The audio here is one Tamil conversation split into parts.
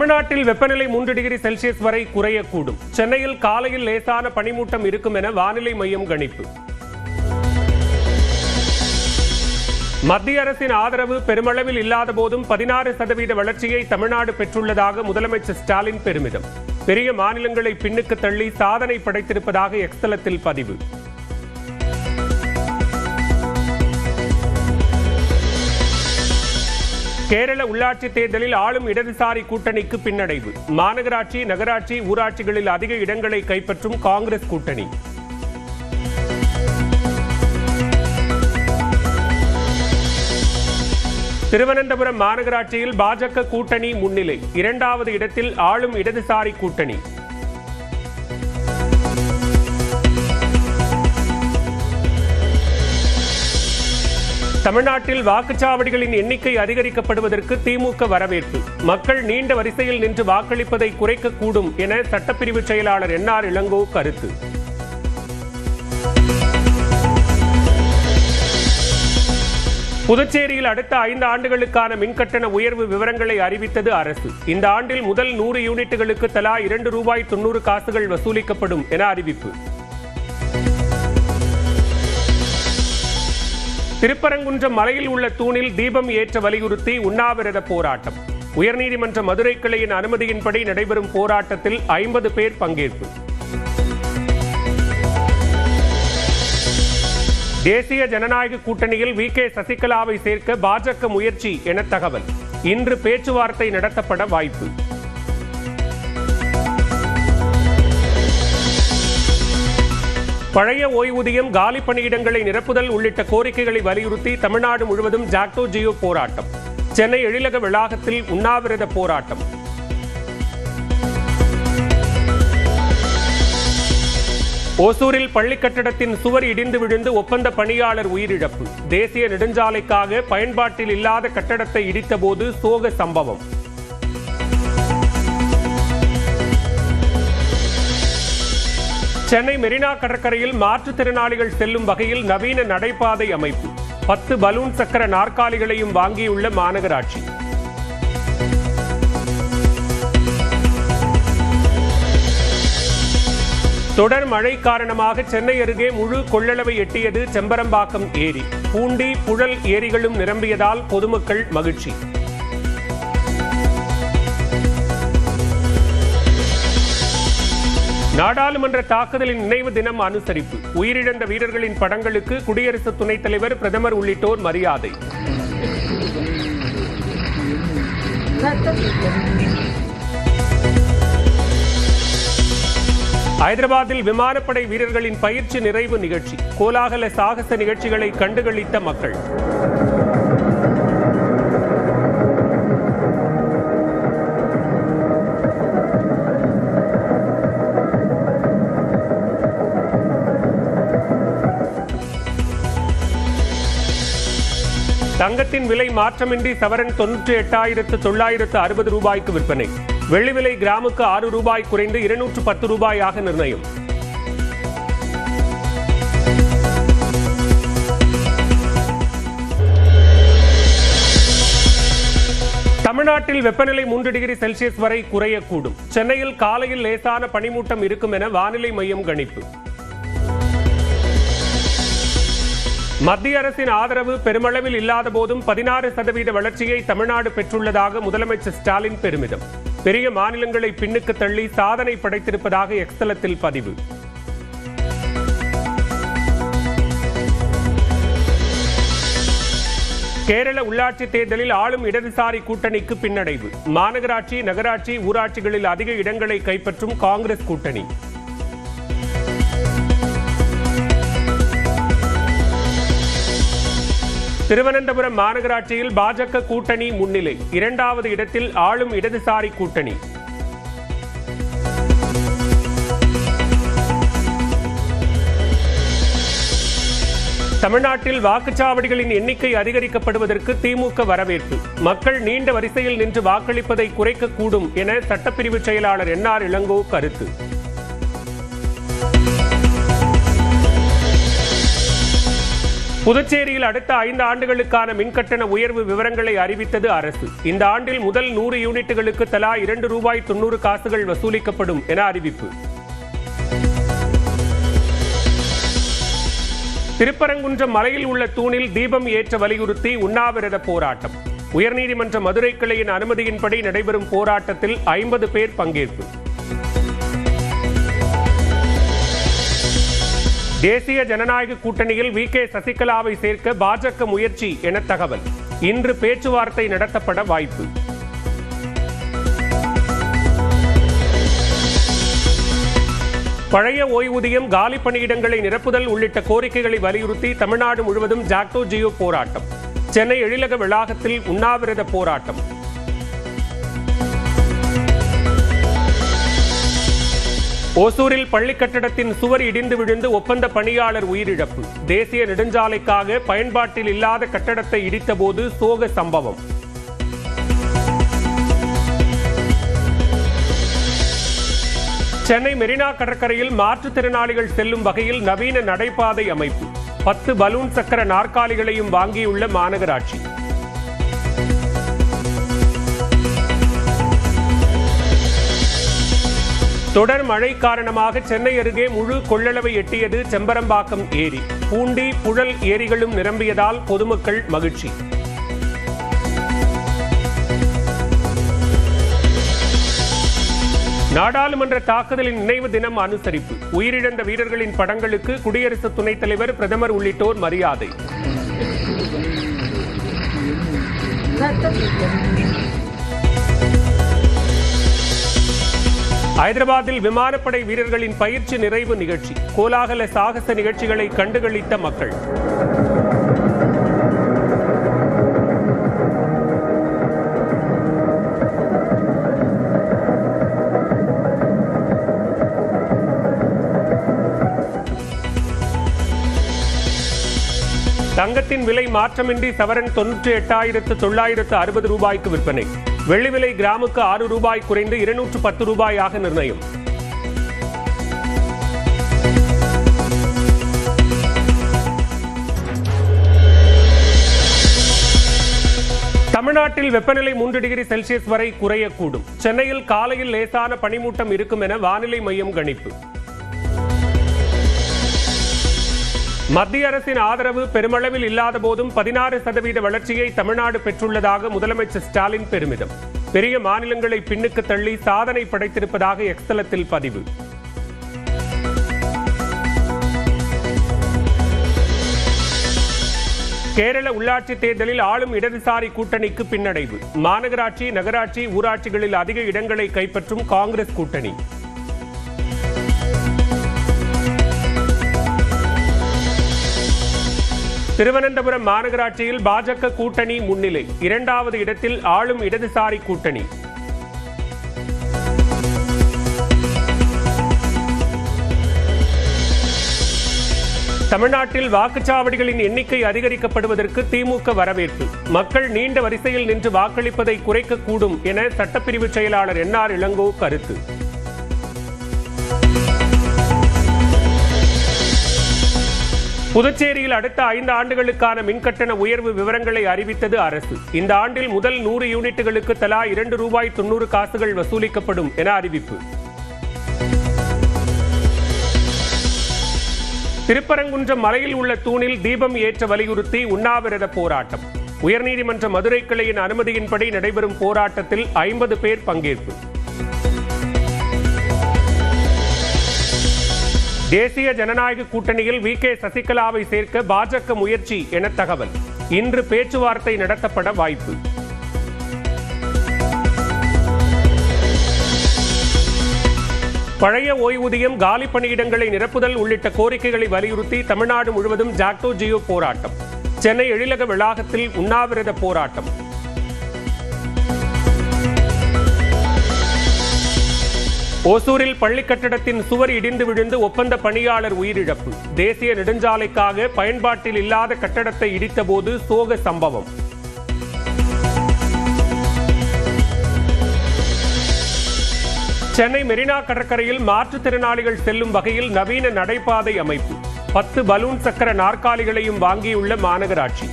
தமிழ்நாட்டில் வெப்பநிலை மூன்று டிகிரி செல்சியஸ் வரை குறையக்கூடும். சென்னையில் காலையில் லேசான பனிமூட்டம் இருக்கும் என வானிலை மையம் கணிப்பு. மத்திய அரசின் ஆதரவு பெருமளவில் இல்லாத போதும் பதினாறு சதவீத வளர்ச்சியை தமிழ்நாடு பெற்றுள்ளதாக முதலமைச்சர் ஸ்டாலின் பெருமிதம். பெரிய மாநிலங்களை பின்னுக்கு தள்ளி சாதனை படைத்திருப்பதாக எக்ஸலத்தில் பதிவு. கேரள உள்ளாட்சி தேர்தலில் ஆளும் இடதுசாரி கூட்டணிக்கு பின்னடைவு. மாநகராட்சி நகராட்சி ஊராட்சிகளில் அதிக இடங்களை கைப்பற்றும் காங்கிரஸ் கூட்டணி. திருவனந்தபுரம் மாநகராட்சியில் பாஜக கூட்டணி முன்னிலை. இரண்டாவது இடத்தில் ஆளும் இடதுசாரி கூட்டணி. தமிழ்நாட்டில் வாக்குச்சாவடிகளின் எண்ணிக்கை அதிகரிக்கப்படுவதற்கு திமுக வரவேற்பு. மக்கள் நீண்ட வரிசையில் நின்று வாக்களிப்பதை குறைக்கக்கூடும் என சட்டப்பிரிவு செயலாளர் என் ஆர் இளங்கோ கருத்து. புதுச்சேரியில் அடுத்த ஐந்து ஆண்டுகளுக்கான மின்கட்டண உயர்வு விவரங்களை அறிவித்தது அரசு. இந்த ஆண்டில் முதல் நூறு யூனிட்டுகளுக்கு தலா இரண்டு ரூபாய் தொன்னூறு காசுகள் வசூலிக்கப்படும் என அறிவிப்பு. திருப்பரங்குன்றம் மலையில் உள்ள தூணில் தீபம் ஏற்ற வலியுறுத்தி உண்ணாவிரத போராட்டம். உயர்நீதிமன்ற மதுரை கிளையின் அனுமதியின்படி நடைபெறும் போராட்டத்தில் ஐம்பது பேர் பங்கேற்பு. தேசிய ஜனநாயக கூட்டணியில் வி. கே. சசிகலாவை சேர்க்க பாஜக முயற்சி என தகவல். இன்று பேச்சுவார்த்தை நடத்தப்பட வாய்ப்பு. பழைய ஓய்வூதியம் காலி பணியிடங்களை நிரப்புதல் உள்ளிட்ட கோரிக்கைகளை வலியுறுத்தி தமிழ்நாடு முழுவதும் ஜாக்டோ ஜியோ போராட்டம். சென்னை எழிலக வளாகத்தில் உண்ணாவிரத போராட்டம். ஓசூரில் பள்ளி கட்டடத்தின் சுவர் இடிந்து விழுந்து ஒப்பந்த பணியாளர் உயிரிழப்பு. தேசிய நெடுஞ்சாலைக்காக பயன்பாட்டில் இல்லாத கட்டடத்தை இடித்தபோது சோக சம்பவம். சென்னை மெரினா கடற்கரையில் மாற்றுத்திறனாளிகள் செல்லும் வகையில் நவீன நடைபாதை அமைப்பு. பத்து பலூன் சக்கர நாற்காலிகளையும் வாங்கியுள்ள மாநகராட்சி. தொடர் மழை காரணமாக சென்னை அருகே முழு கொள்ளளவை எட்டியது செம்பரம்பாக்கம் ஏரி. பூண்டி புழல் ஏரிகளும் நிரம்பியதால் பொதுமக்கள் மகிழ்ச்சி. நாடாளுமன்ற தாக்குதலின் நினைவு தினம் அனுசரிப்பு. உயிரிழந்த வீரர்களின் படங்களுக்கு குடியரசு துணைத் தலைவர் பிரதமர் உள்ளிட்டோர் மரியாதை. ஹைதராபாத்தில் விமானப்படை வீரர்களின் பயிற்சி நிறைவு நிகழ்ச்சி. கோலாகல சாகச நிகழ்ச்சிகளை கண்டுகளித்த மக்கள். தங்கத்தின் விலை மாற்றமின்றி சவரன் தொன்னூற்றி எட்டாயிரத்து தொள்ளாயிரத்து அறுபது ரூபாய்க்கு விற்பனை. வெள்ளி விலை கிராமுக்கு ஆறு ரூபாய் குறைந்து இருநூற்று பத்து ரூபாயாக நிர்ணயம். தமிழ்நாட்டில் வெப்பநிலை மூன்று டிகிரி செல்சியஸ் வரை குறையக்கூடும். சென்னையில் காலையில் லேசான பனிமூட்டம் இருக்கும் என வானிலை மையம் கணிப்பு. மத்திய அரசின் ஆதரவு பெருமளவில் இல்லாத போதும் பதினாறு சதவீத வளர்ச்சியை தமிழ்நாடு பெற்றுள்ளதாக முதலமைச்சர் ஸ்டாலின் பெருமிதம். பெரிய மாநிலங்களை பின்னுக்கு தள்ளி சாதனை படைத்திருப்பதாக எக்ஸலத்தில் பதிவு. கேரள உள்ளாட்சி தேர்தலில் ஆளும் இடதுசாரி கூட்டணிக்கு பின்னடைவு. மாநகராட்சி நகராட்சி ஊராட்சிகளில் அதிக இடங்களை கைப்பற்றும் காங்கிரஸ் கூட்டணி. திருவனந்தபுரம் மாநகராட்சியில் பாஜக கூட்டணி முன்னிலை. இரண்டாவது இடத்தில் ஆளும் இடதுசாரி கூட்டணி. தமிழ்நாட்டில் வாக்குச்சாவடிகளின் எண்ணிக்கை அதிகரிக்கப்படுவதற்கு திமுக வரவேற்பு. மக்கள் நீண்ட வரிசையில் நின்று வாக்களிப்பதை குறைக்கக்கூடும் என சட்டப்பிரிவு செயலாளர் என் ஆர் இளங்கோ கருத்து. புதுச்சேரியில் அடுத்த ஐந்து ஆண்டுகளுக்கான மின்கட்டண உயர்வு விவரங்களை அறிவித்தது அரசு. இந்த ஆண்டில் முதல் நூறு யூனிட்டுகளுக்கு தலா இரண்டு ரூபாய் தொன்னூறு காசுகள் வசூலிக்கப்படும் என அறிவிப்பு. திருப்பரங்குன்றம் மலையில் உள்ள தூணில் தீபம் ஏற்ற வலியுறுத்தி உண்ணாவிரத போராட்டம். உயர்நீதிமன்ற மதுரை கிளையின் அனுமதியின்படி நடைபெறும் போராட்டத்தில் ஐம்பது பேர் பங்கேற்பு. தேசிய ஜனநாயக கூட்டணியில் வி. கே. சசிகலாவை சேர்க்க பாஜக முயற்சி என தகவல். இன்று பேச்சுவார்த்தை நடத்தப்பட வாய்ப்பு. பழைய ஓய்வூதியம் காலி பணியிடங்களை நிரப்புதல் உள்ளிட்ட கோரிக்கைகளை வலியுறுத்தி தமிழ்நாடு முழுவதும் ஜாக்டோ ஜியோ போராட்டம். சென்னை எழிலக வளாகத்தில் உண்ணாவிரத போராட்டம். ஓசூரில் பள்ளி கட்டடத்தின் சுவர் இடிந்து விழுந்து ஒப்பந்த பணியாளர் உயிரிழப்பு. தேசிய நெடுஞ்சாலைக்காக பயன்பாட்டில் இல்லாத கட்டடத்தை இடித்தபோது சோக சம்பவம். சென்னை மெரினா கடற்கரையில் மாற்றுத்திறனாளிகள் செல்லும் வகையில் நவீன நடைபாதை அமைப்பு. பத்து பலூன் சக்கர நாற்காலிகளையும் வாங்கியுள்ள மாநகராட்சி. தொடர் மழை காரணமாக சென்னை அருகே முழு கொள்ளளவை எட்டியது செம்பரம்பாக்கம் ஏரி. பூண்டி புழல் ஏரிகளும் நிரம்பியதால் பொதுமக்கள் மகிழ்ச்சி. நாடாளுமன்ற தாக்குதலின் நினைவு தினம் அனுசரிப்பு. உயிரிழந்த வீரர்களின் படங்களுக்கு குடியரசு துணைத் தலைவர் பிரதமர் உள்ளிட்டோர் மரியாதை. ஹைதராபாத்தில் விமானப்படை வீரர்களின் பயிற்சி நிறைவு நிகழ்ச்சி. கோலாகல சாகச நிகழ்ச்சிகளை கண்டுகளித்த மக்கள். தங்கத்தின் விலை மாற்றமின்றி சவரன் தொன்னூற்றி எட்டாயிரத்து தொள்ளாயிரத்து அறுபது ரூபாய்க்கு விற்பனை. வெள்ளி விலை கிராமுக்கு ஆறு ரூபாய் குறைந்து இருநூற்று பத்து ரூபாயாக நிர்ணயம். தமிழ்நாட்டில் வெப்பநிலை மூன்று டிகிரி செல்சியஸ் வரை குறையக்கூடும். சென்னையில் காலையில் லேசான பனிமூட்டம் இருக்கும் என வானிலை மையம் கணிப்பு. மத்திய அரசின் ஆதரவு பெருமளவில் இல்லாத போதும் பதினாறு சதவீத வளர்ச்சியை தமிழ்நாடு பெற்றுள்ளதாக முதலமைச்சர் ஸ்டாலின் பெருமிதம். பெரிய மாநிலங்களை பின்னுக்கு தள்ளி சாதனை படைத்திருப்பதாக எக்ஸலத்தில் பதிவு. கேரள உள்ளாட்சி தேர்தலில் ஆளும் இடதுசாரி கூட்டணிக்கு பின்னடைவு. மாநகராட்சி நகராட்சி ஊராட்சிகளில் அதிக இடங்களை கைப்பற்றும் காங்கிரஸ் கூட்டணி. திருவனந்தபுரம் மாநகராட்சியில் பாஜக கூட்டணி முன்னிலை. இரண்டாவது இடத்தில் ஆளும் இடதுசாரி கூட்டணி. தமிழ்நாட்டில் வாக்குச்சாவடிகளின் எண்ணிக்கை அதிகரிக்கப்படுவதற்கு திமுக வரவேற்பு. மக்கள் நீண்ட வரிசையில் நின்று வாக்களிப்பதை குறைக்கக்கூடும் என சட்டப்பிரிவு செயலாளர் என் ஆர் இளங்கோ கருத்து. புதுச்சேரியில் அடுத்த ஐந்து ஆண்டுகளுக்கான மின்கட்டண உயர்வு விவரங்களை அறிவித்தது அரசு. இந்த ஆண்டில் முதல் நூறு யூனிட்டுகளுக்கு தலா இரண்டு ரூபாய் தொன்னூறு காசுகள் வசூலிக்கப்படும் என அறிவிப்பு. திருப்பரங்குன்றம் மலையில் உள்ள தூணில் தீபம் ஏற்ற வலியுறுத்தி உண்ணாவிரத போராட்டம். உயர்நீதிமன்ற மதுரை கிளையின் அனுமதியின்படி நடைபெறும் போராட்டத்தில் ஐம்பது பேர் பங்கேற்பு. தேசிய ஜனநாயக கூட்டணியில் வி. கே. சசிகலாவை சேர்க்க பாஜக முயற்சி என தகவல். இன்று பேச்சுவார்த்தை நடத்தப்பட வாய்ப்பு. பழைய ஓய்வூதியம் காலி பணியிடங்களை நிரப்புதல் உள்ளிட்ட கோரிக்கைகளை வலியுறுத்தி தமிழ்நாடு முழுவதும் ஜாக்டோ ஜியோ போராட்டம். சென்னை எழிலக வளாகத்தில் உண்ணாவிரத போராட்டம். ஓசூரில் பள்ளி கட்டடத்தின் சுவர் இடிந்து விழுந்து ஒப்பந்த பணியாளர் உயிரிழப்பு. தேசிய நெடுஞ்சாலைக்காக பயன்பாட்டில் இல்லாத கட்டடத்தை இடித்தபோது சோக சம்பவம். சென்னை மெரினா கடற்கரையில் மாற்றுத்திறனாளிகள் செல்லும் வகையில் நவீன நடைபாதை அமைப்பு. பத்து பலூன் சக்கர நாற்காலிகளையும் வாங்கியுள்ள மாநகராட்சி.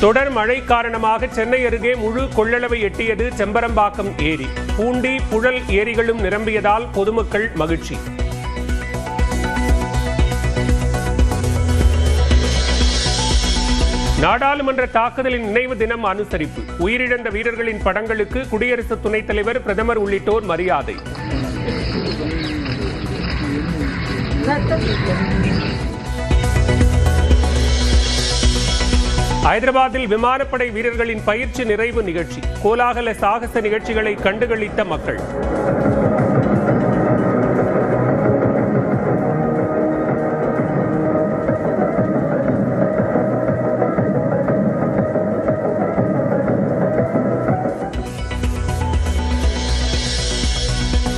தொடர் மழை காரணமாக சென்னை அருகே முழு கொள்ளளவை எட்டியது செம்பரம்பாக்கம் ஏரி. பூண்டி புழல் ஏரிகளும் நிரம்பியதால் பொதுமக்கள் மகிழ்ச்சி. நாடாளுமன்ற தாக்குதலின் நினைவு தினம் அனுசரிப்பு. உயிரிழந்த வீரர்களின் படங்களுக்கு குடியரசு துணைத் தலைவர் பிரதமர் உள்ளிட்டோர் மரியாதை. ஹைதராபாத்தில் விமானப்படை வீரர்களின் பயிற்சி நிறைவு நிகழ்ச்சி. கோலாகல சாகச நிகழ்ச்சிகளை கண்டுகளித்த மக்கள்.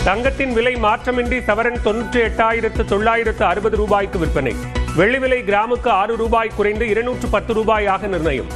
தங்கத்தின் விலை மாற்றமின்றி சவரன் தொன்னூற்றி எட்டாயிரத்து தொள்ளாயிரத்து அறுபது ரூபாய்க்கு விற்பனை. வெள்ளி விலை கிராமுக்கு ஆறு ரூபாய் குறைந்து இருநூற்று பத்து ரூபாயாக நிர்ணயம்.